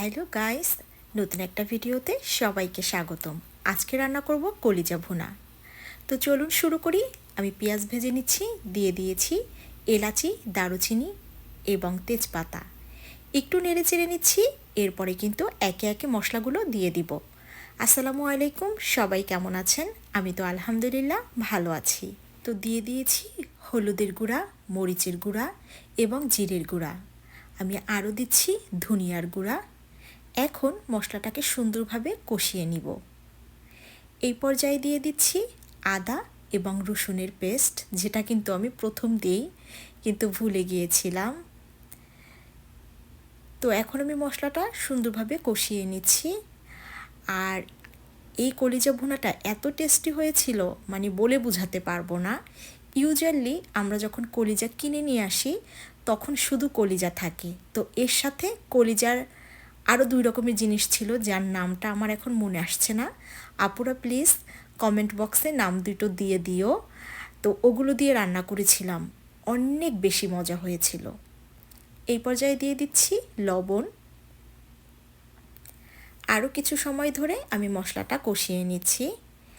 Hello guys, নতুন একটা ভিডিওতে সবাইকে স্বাগতম। আজকে রান্না করব কলিজা ভুনা। তো চলুন শুরু করি। আমি পেঁয়াজ ভেজে নিচ্ছি, দিয়ে দিয়েছি এলাচি, দারুচিনি এবং তেজপাতা। একটু নেড়ে চেড়ে নিচ্ছি, এরপরে কিন্তু একে একে মশলাগুলো দিয়ে দিব। আসসালামু আলাইকুম, সবাই কেমন আছেন? আমি তো আলহামদুলিল্লাহ ভালো আছি। তো দিয়ে দিয়েছি হলুদের গুঁড়া, মরিচের গুঁড়া এবং জিরের গুঁড়া। আমি আরও দিচ্ছি ধনিয়ার গুঁড়া এখন মশলাটাকে সুন্দরভাবে কষিয়ে নিব। এই পর্যায়ে দিয়ে দিচ্ছি আদা এবং রসুনের পেস্ট, যেটা কিন্তু আমি প্রথম দিই কিন্তু ভুলে গিয়েছিলাম। তো এখন আমি মশলাটা সুন্দরভাবে কষিয়ে নিচ্ছি। আর এই কলিজা ভুনাটা এত টেস্টি হয়েছিল মানে বলে বোঝাতে পারব না। ইউজুয়ালি আমরা যখন কলিজা কিনে নিয়ে আসি, তখন শুধু কলিজা থাকে। তো এর সাথে কলিজার আরও দুই রকমের জিনিস ছিল যার নামটা আমার এখন মনে আসছে না। আপুরা প্লিজ কমেন্ট বক্সে নাম দুটো দিয়ে দিও। তো ওগুলো দিয়ে রান্না করেছিলাম। অনেক বেশি মজা হয়েছিল। এই পর্যায়ে দিয়ে দিচ্ছি লবণ। আরও কিছু সময় ধরে আমি মশলাটা কষিয়ে নিচ্ছি।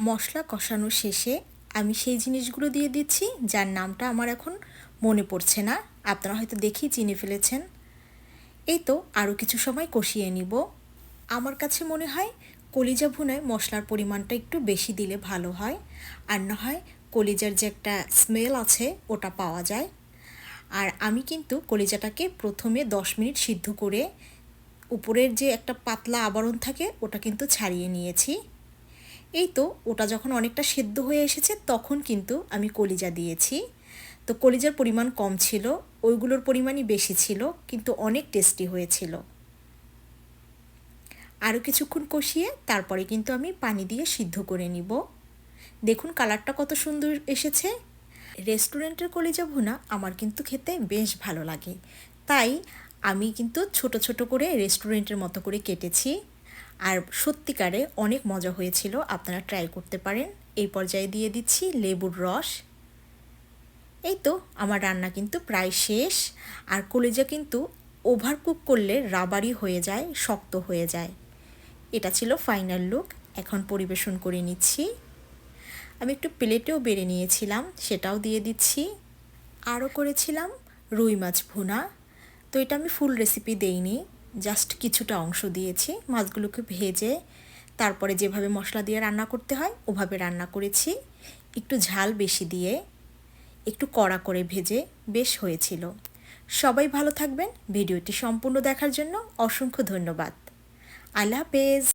মশলা কষানো শেষে আমি সেই জিনিসগুলো দিয়ে দিচ্ছি যার নামটা আমার এখন মনে পড়ছে না। আপনারা হয়তো দেখেই চিনে ফেলেছেন। এই তো আরও কিছু সময় কষিয়ে নিব। আমার কাছে মনে হয় কলিজা ভুনায় মশলার পরিমাণটা একটু বেশি দিলে ভালো হয়, আর না হয় কলিজার যে একটা স্মেল আছে ওটা পাওয়া যায়। আর আমি কিন্তু কলিজাটাকে প্রথমে দশ মিনিট সিদ্ধ করে উপরের যে একটা পাতলা আবরণ থাকে ওটা কিন্তু ছাড়িয়ে নিয়েছি। এই তো ওটা যখন অনেকটা সেদ্ধ হয়ে এসেছে তখন কিন্তু আমি কলিজা দিয়েছি। তো কলিজার পরিমাণ কম ছিল, ওইগুলোর পরিমাণই বেশি ছিল, কিন্তু অনেক টেস্টি হয়েছিল। আরও কিছুক্ষণ কষিয়ে তারপরে কিন্তু আমি পানি দিয়ে সিদ্ধ করে নিব। দেখুন কালারটা কত সুন্দর এসেছে। রেস্টুরেন্টের কলিজা ভুনা আমার কিন্তু খেতে বেশ ভালো লাগে। তাই আমি কিন্তু ছোট ছোট করে রেস্টুরেন্টের মতো করে কেটেছি। আর সত্যিকারে অনেক মজা হয়েছিল, আপনারা ট্রাই করতে পারেন। এই পর্যায়ে দিয়ে দিচ্ছি লেবুর রস। এই তো, আমার রান্না কিন্তু প্রায় শেষ। আর কলেজা কিন্তু ওভার কুক করলে রাবারি হয়ে যায়, শক্ত হয়ে যায়। এটা ছিল ফাইনাল লুক এখন পরিবেশন করে নিচ্ছি। আমি একটু প্লেটেও বেড়ে নিয়েছিলাম, সেটাও দিয়ে দিচ্ছি। আরও করেছিলাম রুই মাছ ভুনা। তো এটা আমি ফুল রেসিপি দেইনি জাস্ট কিছুটা অংশ দিয়েছি, মাছগুলোকে ভেজে তারপরে যেভাবে মশলা দিয়ে রান্না করতে হয়, ওভাবে রান্না করেছি। একটু ঝাল বেশি দিয়ে। একটু কড়া করে ভেজে বেশ হয়েছিল। সবাই ভালো থাকবেন। ভিডিওটি সম্পূর্ণ দেখার জন্য অসংখ্য ধন্যবাদ। আল্লাহ হাফেজ।